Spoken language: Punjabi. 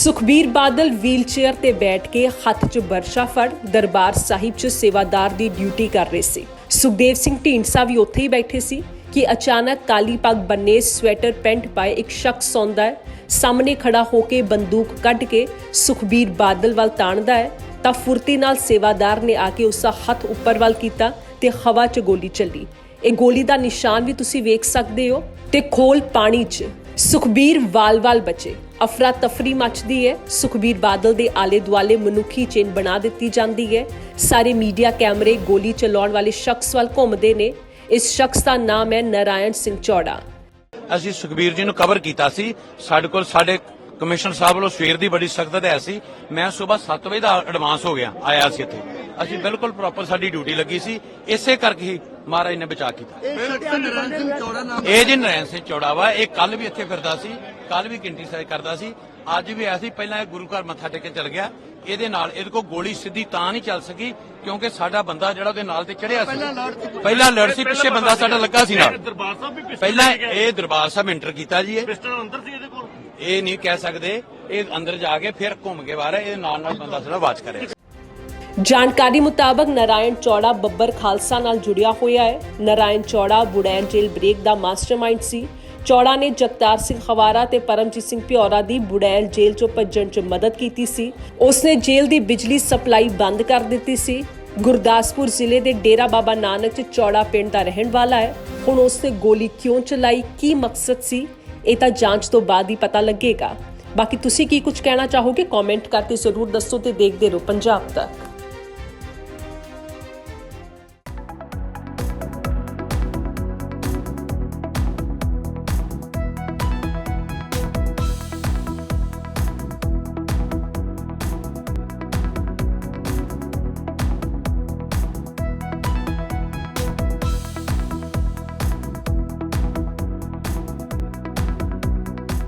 ਸੁਖਬੀਰ ਬਾਦਲ ਵੀਲਚੇਅਰ ਤੇ ਬੈਠ ਕੇ ਹੱਥ 'ਚ ਬਰਸ਼ਾ ਫੜ ਦਰਬਾਰ ਸਾਹਿਬ 'ਚ ਸੇਵਾਦਾਰ ਦੀ ਡਿਊਟੀ ਕਰ ਰਹੇ ਸੀ। ਸੁਖਦੇਵ ਸਿੰਘ ਢੀਂਡਸਾ ਵੀ ਉੱਥੇ ਹੀ ਬੈਠੇ ਸੀ ਕਿ ਅਚਾਨਕ ਕਾਲੀ ਪੱਗ ਬੰਨੇ ਸਵੈਟਰ ਪੈਂਟ ਪਾਏ ਇੱਕ ਸ਼ਖਸ ਆਉਂਦਾ ਹੈ। ਸਾਹਮਣੇ ਖੜਾ ਹੋ ਕੇ ਬੰਦੂਕ ਕੱਢ ਕੇ ਸੁਖਬੀਰ ਬਾਦਲ ਵੱਲ ਤਾਣਦਾ ਹੈ ਤਾਂ ਫੁਰਤੀ ਨਾਲ ਸੇਵਾਦਾਰ ਨੇ ਆ ਕੇ ਉਸ ਦਾ ਹੱਥ ਉੱਪਰ ਵੱਲ ਕੀਤਾ ਤੇ ਹਵਾ 'ਚ ਗੋਲੀ ਚੱਲੀ। ਇਹ ਗੋਲੀ ਦਾ ਨਿਸ਼ਾਨ ਵੀ ਤੁਸੀਂ ਵੇਖ ਸਕਦੇ ਹੋ ਤੇ ਖੋਲ ਪਾਣੀ 'ਚ। ਸੁਖਬੀਰ ਵਾਲ-ਵਾਲ ਬਚੇ। ਅਫਰਾ ਤਫਰੀ ਮਚਦੀ ਹੈ। ਸੁਖਬੀਰ ਬਾਦਲ ਦੇ ਆਲੇ ਦੁਆਲੇ ਮਨੁੱਖੀ ਚੇਨ ਬਣਾ ਦਿੱਤੀ ਜਾਂਦੀ ਹੈ। ਸਾਰੇ ਮੀਡੀਆ ਕੈਮਰੇ ਗੋਲੀ ਚਲਾਉਣ ਵਾਲੇ ਸ਼ਖਸ ਵੱਲ ਘੁੰਮਦੇ ਨੇ। ਇਸ ਸ਼ਖਸ ਦਾ ਨਾਮ ਹੈ ਨਾਰਾਇਣ ਸਿੰਘ ਚੌੜਾ। ਅਸੀਂ ਸੁਖਬੀਰ ਜੀ ਨੂੰ ਕਵਰ ਕੀਤਾ ਸੀ। ਸਾਡੇ ਕੋਲ ਸਾਡੇ ਕਮਿਸ਼ਨਰ ਸਾਹਿਬ ਵੱਲੋਂ ਸਵੇਰ ਦੀ ਬੜੀ ਸਖਤ ਹਦਾਇਤ ਸੀ। ਮੈਂ ਸਵੇਰ 7 ਵਜੇ ਦਾ ਐਡਵਾਂਸ ਹੋ ਗਿਆ ਆਇਆ ਸੀ ਇੱਥੇ। ਅਸੀਂ ਬਿਲਕੁਲ ਪ੍ਰੋਪਰ ਸਾਡੀ ਡਿਊਟੀ ਲੱਗੀ ਸੀ। ਇਸੇ ਕਰਕੇ ਹੀ ਮਹਾਰਾਜ ਨੇ ਬਚਾ ਕੀਤਾ। ਇਹ ਸ਼ਖਸ ਨਰਨ ਸਿੰਘ ਚੌੜਾ ਨਾਮ ਇਹ ਜੀ ਨਰੈਣ ਸਿੰਘ ਚੌੜਾ ਵਾ। ਇਹ ਕੱਲ ਵੀ ਇੱਥੇ ਫਿਰਦਾ ਸੀ ਕੱਲ ਵੀ ਕਿੰਟੀ ਸਾਈ ਕਰਦਾ ਸੀ। ਅੱਜ ਵੀ ਆਇਆ ਸੀ। ਪਹਿਲਾਂ ਇਹ ਗੁਰੂ ਘਰ ਮੱਥਾ ਟੇਕ ਕੇ ਚਲ ਗਿਆ। ਇਹਦੇ ਨਾਲ ਇਹਦੇ ਕੋਲ ਗੋਲੀ ਸਿੱਧੀ ਤਾਂ ਨਹੀਂ ਚੱਲ ਸਕੀ ਕਿਉਂਕਿ ਸਾਡਾ ਬੰਦਾ ਜਿਹੜਾ ਉਹਦੇ ਨਾਲ ਤੇ ਚੜਿਆ ਸੀ। ਪਹਿਲਾਂ ਲੜ ਸੀ ਪਿੱਛੇ ਬੰਦਾ ਸਾਡਾ ਲੱਗਾ ਸੀ ਨਾਲ। ਸਾਹਿਬ ਪਿਸਟਲ ਪਹਿਲਾਂ ਇਹ ਦਰਬਾਰ ਸਾਹਿਬ ਇੰਟਰ ਕੀਤਾ ਜੀ ਇਹ। ਪਿਸਟਲ ਅੰਦਰ ਸੀ ਇਹਦੇ ਕੋਲ? ਇਹ ਨਹੀਂ ਕਹਿ ਸਕਦੇ, ਇਹ ਅੰਦਰ ਜਾ ਕੇ ਫਿਰ ਘੁੰਮ ਕੇ ਬਾਹਰ ਇਹਦੇ ਨਾਲ ਨਾਲ ਬੰਦਾ ਸਾਡਾ ਵਾਚ ਕਰੇ। ਜਾਣਕਾਰੀ ਮੁਤਾਬਕ ਨਾਰਾਇਣ ਚੌੜਾ ਬੱਬਰ ਖਾਲਸਾ ਨਾਲ ਜੁੜਿਆ ਹੋਇਆ ਹੈ। ਨਾਰਾਇਣ ਚੌੜਾ ਬੁੜੈਣ ਜੇਲ ਬ੍ਰੇਕ ਦਾ ਮਾਸਟਰਮਾਈਂਡ ਸੀ। ਚੌੜਾ ਨੇ ਜਗਤਾਰ ਸਿੰਘ ਖਵਾਰਾ ਤੇ ਪਰਮਜੀਤ ਸਿੰਘ ਪਿਓਰਾ ਦੀ ਬੁੜੈਲ ਜੇਲ੍ਹ ਚੋਂ ਭੱਜਣ 'ਚ ਮਦਦ ਕੀਤੀ ਸੀ। ਉਸਨੇ ਜੇਲ੍ਹ ਦੀ ਬਿਜਲੀ ਸਪਲਾਈ ਬੰਦ ਕਰ ਦਿੱਤੀ ਸੀ। ਗੁਰਦਾਸਪੁਰ ਜ਼ਿਲ੍ਹੇ ਦੇ ਡੇਰਾ ਬਾਬਾ ਨਾਨਕ 'ਚ ਚੌੜਾ ਪਿੰਡ ਦਾ ਰਹਿਣ ਵਾਲਾ ਹੈ। ਹੁਣ ਉਸਨੇ ਗੋਲੀ ਕਿਉਂ ਚਲਾਈ? ਕੀ ਮਕਸਦ ਸੀ? ਇਹ ਤਾਂ ਜਾਂਚ ਤੋਂ ਬਾਅਦ ਹੀ ਪਤਾ ਲੱਗੇਗਾ। ਬਾਕੀ ਤੁਸੀਂ ਕੀ ਕੁਝ ਕਹਿਣਾ ਚਾਹੋਗੇ ਕਮੈਂਟ ਕਰਕੇ ਜ਼ਰੂਰ ਦੱਸੋ ਤੇ ਦੇਖਦੇ ਰਹੋ ਪੰਜਾਬ ਤੱਕ।